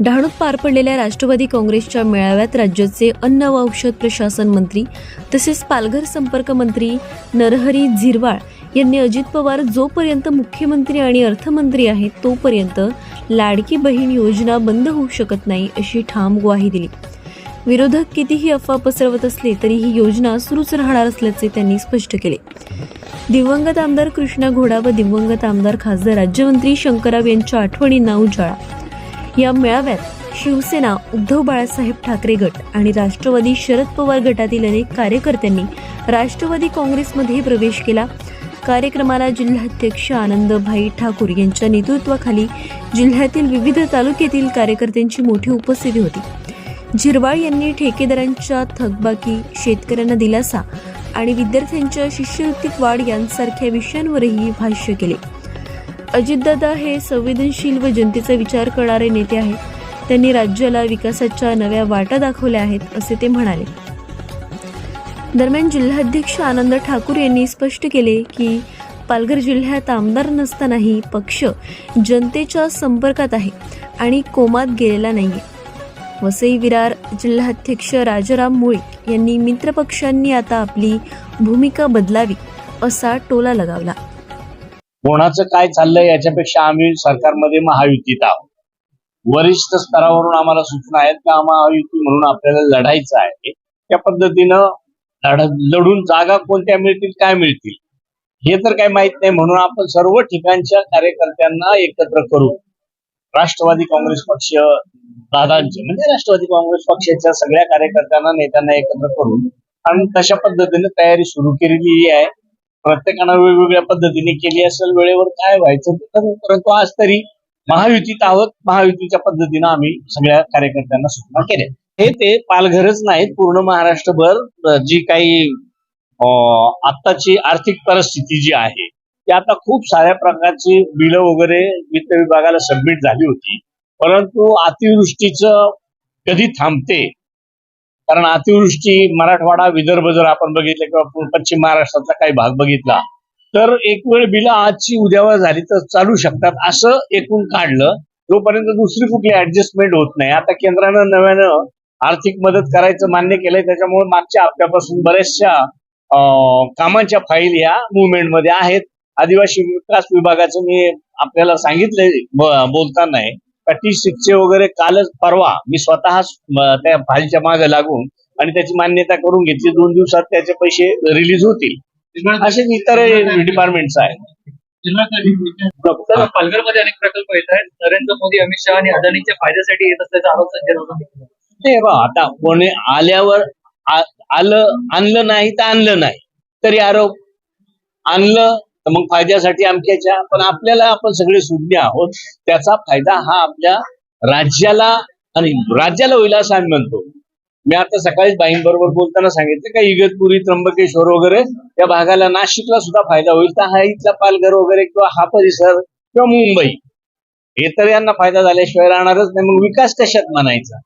डहाणूत पार पडलेल्या राष्ट्रवादी काँग्रेसच्या मेळाव्यात राज्याचे अन्न व औषध प्रशासन मंत्री तसेच पालघर संपर्क मंत्री नरहरी झिरवाळ यांनी अजित पवार जोपर्यंत मुख्यमंत्री आणि अर्थमंत्री आहेत तोपर्यंत लाडकी बहीण योजना बंद होऊ शकत नाही अशी ठाम ग्वाही दिली. विरोधक कितीही अफवा पसरवत असले तरी ही योजना सुरूच राहणार असल्याचे त्यांनी स्पष्ट केले. दिवंगत आमदार कृष्णा घोडा व दिवंगत आमदार खासदार राज्यमंत्री शंकरराव यांच्या आठवणींना उजाळा. या मेळाव्यात शिवसेना उद्धव बाळासाहेब ठाकरे गट आणि राष्ट्रवादी शरद पवार गटातील अनेक कार्यकर्त्यांनी राष्ट्रवादी काँग्रेसमध्ये प्रवेश केला. कार्यक्रमाला जिल्हाध्यक्ष आनंदभाई ठाकूर यांच्या नेतृत्वाखाली जिल्ह्यातील विविध तालुक्यातील कार्यकर्त्यांची मोठी उपस्थिती होती. झिरवाळ यांनी ठेकेदारांच्या थकबाकी शेतकऱ्यांना दिलासा आणि विद्यार्थ्यांच्या शिष्यवृत्तीत वाढ यांसारख्या विषयांवरही भाष्य केले. अजितदादा हे संवेदनशील व जनतेचा विचार करणारे नेते आहेत. त्यांनी राज्याला विकासाच्या नव्या वाटा दाखवल्या आहेत असे ते म्हणाले. दरम्यान जिल्हाध्यक्ष आनंद ठाकूर यांनी स्पष्ट केले की पालघर जिल्ह्यात आमदार नसतानाही पक्ष जनतेच्या संपर्कात आहे आणि कोमात गेलेला नाहीये. वसई विरार जिल्हाध्यक्ष राजाराम मुळीक यांनी मित्रपक्षांनी आता आपली भूमिका बदलावी असा टोला लगावला. कोणाचं काय चाललंय याच्यापेक्षा आम्ही सरकारमध्ये महायुतीत आहोत. वरिष्ठ स्तरावरून आम्हाला सूचना आहेत का महायुती म्हणून आपल्याला लढायचं आहे? त्या पद्धतीनं लढ लढून जागा कोणत्या मिळतील काय मिळतील? हे तर काही माहीत नाही. म्हणून आपण सर्व ठिकाणच्या कार्यकर्त्यांना एकत्र करू. राष्ट्रवादी काँग्रेस पक्ष दादांचे म्हणजे राष्ट्रवादी काँग्रेस पक्षाच्या सगळ्या कार्यकर्त्यांना नेत्यांना एकत्र करून आणि तशा पद्धतीने तयारी सुरू केलेली आहे. प्रत्येकानं वेगवेगळ्या पद्धतीने केली असेल वेळेवर काय व्हायचं परंतु आज तरी महायुतीत आहोत महायुतीच्या पद्धतीनं आम्ही सगळ्या कार्यकर्त्यांना सूचना केल्या. हे ते पालघरच नाहीत पूर्ण महाराष्ट्रभर जी काही आत्ताची आर्थिक परिस्थिती जी आहे ती आता खूप साऱ्या प्रकारची बिलं वगैरे वित्त विभागाला सबमिट झाली होती. परंतु अतिवृष्टीचं कधी थांबते कारण अतिवृष्टी मराठवाडा विदर्भ जर आपण बघितलं किंवा पश्चिम महाराष्ट्रातला काही भाग बघितला तर एक वेळ बिलं आजची उद्यावर झाली तर चालू शकतात असं एकूण काढलं. जोपर्यंत दुसरी कुठली ऍडजस्टमेंट होत नाही. आता केंद्रानं नव्यानं आर्थिक मदत करायचं मान्य केलंय त्याच्यामुळे मागच्या हप्त्यापासून बऱ्याचशा कामांच्या फाईल या मुवमेंटमध्ये आहेत. आदिवासी विकास विभागाचं मी आपल्याला सांगितलंय बोलताना सिक्सचे वगैरे कालच परवा मी स्वतः त्या फाईलच्या मागे लागून आणि त्याची मान्यता करून घेतली. दोन दिवसात त्याचे पैसे रिलीज होतील. असे इतर डिपार्टमेंट्स आहेत. पालघरमध्ये अनेक प्रकल्प येत आहेत. नरेंद्र मोदी अमित शहा आणि अदानीच्या फायद्यासाठी येत असल्याचा आरोप संजय राऊतांनी केला. ते बा आता कोणी आल्यावर आलं आणलं नाही तर आणलं नाही. तरी आरोप आणलं तर मग फायद्यासाठी अमक्याच्या पण आपल्याला आपण सगळे सुज्ञ आहोत. त्याचा फायदा हा आपल्या राज्याला आणि राज्याला होईल असं आम्ही म्हणतो. मी आता सकाळीच बाईंबरोबर बोलताना सांगितलं का इगतपुरी त्र्यंबकेश्वर वगैरे या भागाला नाशिकला सुद्धा फायदा होईल तर हा इथला पालघर वगैरे किंवा हा परिसर किंवा मुंबई. हे तर यांना फायदा झाल्याशिवाय राहणारच नाही. मग विकास कशात म्हणायचा?